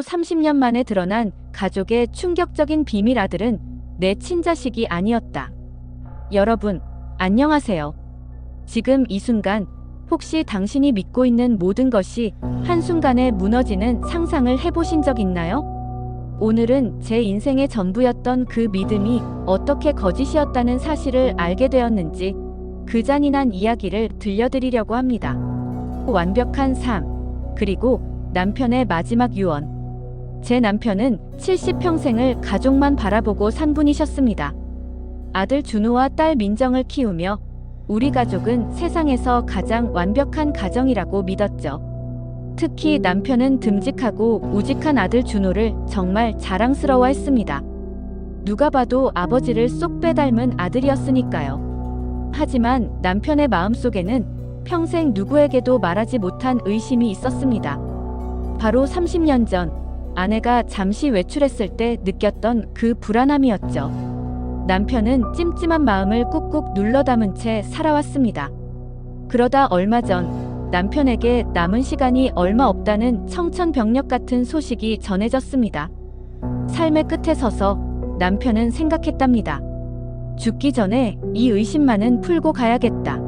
30년 만에 드러난 가족의 충격적인 비밀 아들은 내 친자식이 아니었다. 여러분, 안녕하세요. 지금 이 순간, 혹시 당신이 믿고 있는 모든 것이 한순간에 무너지는 상상을 해보신 적 있나요? 오늘은 제 인생의 전부였던 그 믿음이 어떻게 거짓이었다는 사실을 알게 되었는지 그 잔인한 이야기를 들려드리려고 합니다. 완벽한 삶, 그리고 남편의 마지막 유언. 제 남편은 70평생을 가족만 바라보고 산 분이셨습니다. 아들 준호와 딸 민정을 키우며 우리 가족은 세상에서 가장 완벽한 가정이라고 믿었죠. 특히 남편은 듬직하고 우직한 아들 준호를 정말 자랑스러워 했습니다. 누가 봐도 아버지를 쏙 빼닮은 아들이었으니까요. 하지만 남편의 마음속에는 평생 누구에게도 말하지 못한 의심이 있었습니다. 바로 30년 전 아내가 잠시 외출했을 때 느꼈던 그 불안함이었죠. 남편은 찜찜한 마음을 꾹꾹 눌러 담은 채 살아왔습니다. 그러다 얼마 전 남편에게 남은 시간이 얼마 없다는 청천벽력 같은 소식이 전해졌습니다. 삶의 끝에 서서 남편은 생각했답니다. 죽기 전에 이 의심만은 풀고 가야겠다.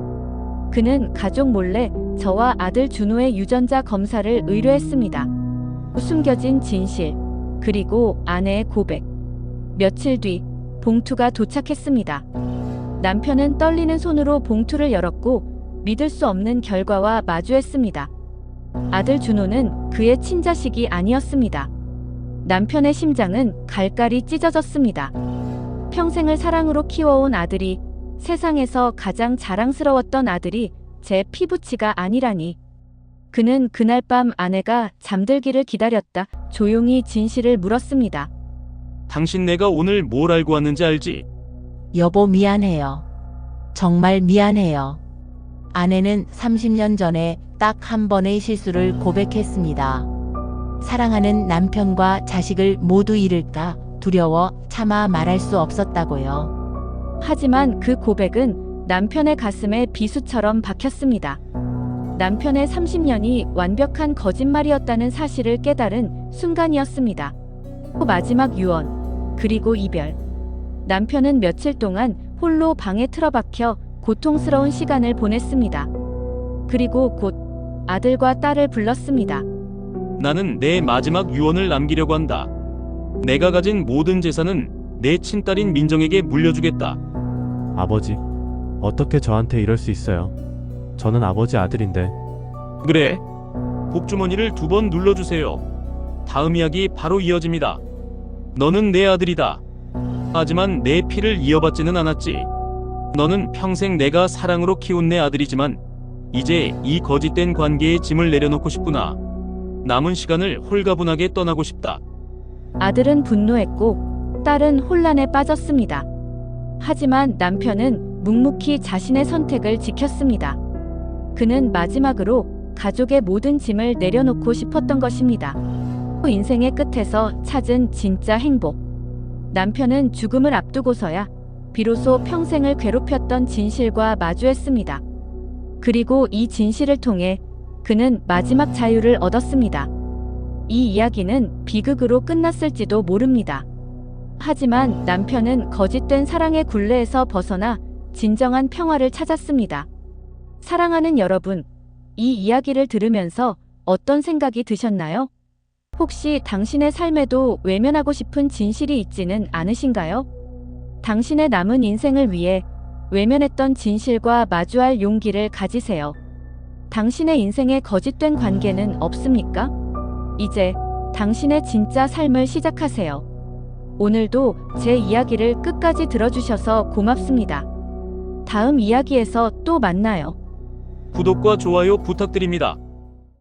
그는 가족 몰래 저와 아들 준호의 유전자 검사를 의뢰했습니다. 숨겨진 진실, 그리고 아내의 고백. 며칠 뒤 봉투가 도착했습니다. 남편은 떨리는 손으로 봉투를 열었고 믿을 수 없는 결과와 마주했습니다. 아들 준호는 그의 친자식이 아니었습니다. 남편의 심장은 갈갈이 찢어졌습니다. 평생을 사랑으로 키워온 아들이 세상에서 가장 자랑스러웠던 아들이 제 피부치가 아니라니. 그는 그날 밤 아내가 잠들기를 기다렸다 조용히 진실을 물었습니다. 당신 내가 오늘 뭘 알고 왔는지 알지? 여보 미안해요. 정말 미안해요. 아내는 30년 전에 딱 한 번의 실수를 고백했습니다. 사랑하는 남편과 자식을 모두 잃을까 두려워 차마 말할 수 없었다고요. 하지만 그 고백은 남편의 가슴에 비수처럼 박혔습니다. 남편의 30년이 완벽한 거짓말이었다는 사실을 깨달은 순간이었습니다. 또 마지막 유언, 그리고 이별. 남편은 며칠 동안 홀로 방에 틀어박혀 고통스러운 시간을 보냈습니다. 그리고 곧 아들과 딸을 불렀습니다. 나는 내 마지막 유언을 남기려고 한다. 내가 가진 모든 재산은 내 친딸인 민정에게 물려주겠다. 아버지, 어떻게 저한테 이럴 수 있어요? 저는 아버지 아들인데, 그래. 복주머니를 두 번 눌러주세요. 다음 이야기 바로 이어집니다. 너는 내 아들이다. 하지만 내 피를 이어받지는 않았지. 너는 평생 내가 사랑으로 키운 내 아들이지만 이제 이 거짓된 관계에 짐을 내려놓고 싶구나. 남은 시간을 홀가분하게 떠나고 싶다. 아들은 분노했고 딸은 혼란에 빠졌습니다. 하지만 남편은 묵묵히 자신의 선택을 지켰습니다. 그는 마지막으로 가족의 모든 짐을 내려놓고 싶었던 것입니다. 인생의 끝에서 찾은 진짜 행복. 남편은 죽음을 앞두고서야 비로소 평생을 괴롭혔던 진실과 마주했습니다. 그리고 이 진실을 통해 그는 마지막 자유를 얻었습니다. 이 이야기는 비극으로 끝났을지도 모릅니다. 하지만 남편은 거짓된 사랑의 굴레에서 벗어나 진정한 평화를 찾았습니다. 사랑하는 여러분, 이 이야기를 들으면서 어떤 생각이 드셨나요? 혹시 당신의 삶에도 외면하고 싶은 진실이 있지는 않으신가요? 당신의 남은 인생을 위해 외면했던 진실과 마주할 용기를 가지세요. 당신의 인생에 거짓된 관계는 없습니까? 이제 당신의 진짜 삶을 시작하세요. 오늘도 제 이야기를 끝까지 들어주셔서 고맙습니다. 다음 이야기에서 또 만나요. 구독과 좋아요 부탁드립니다.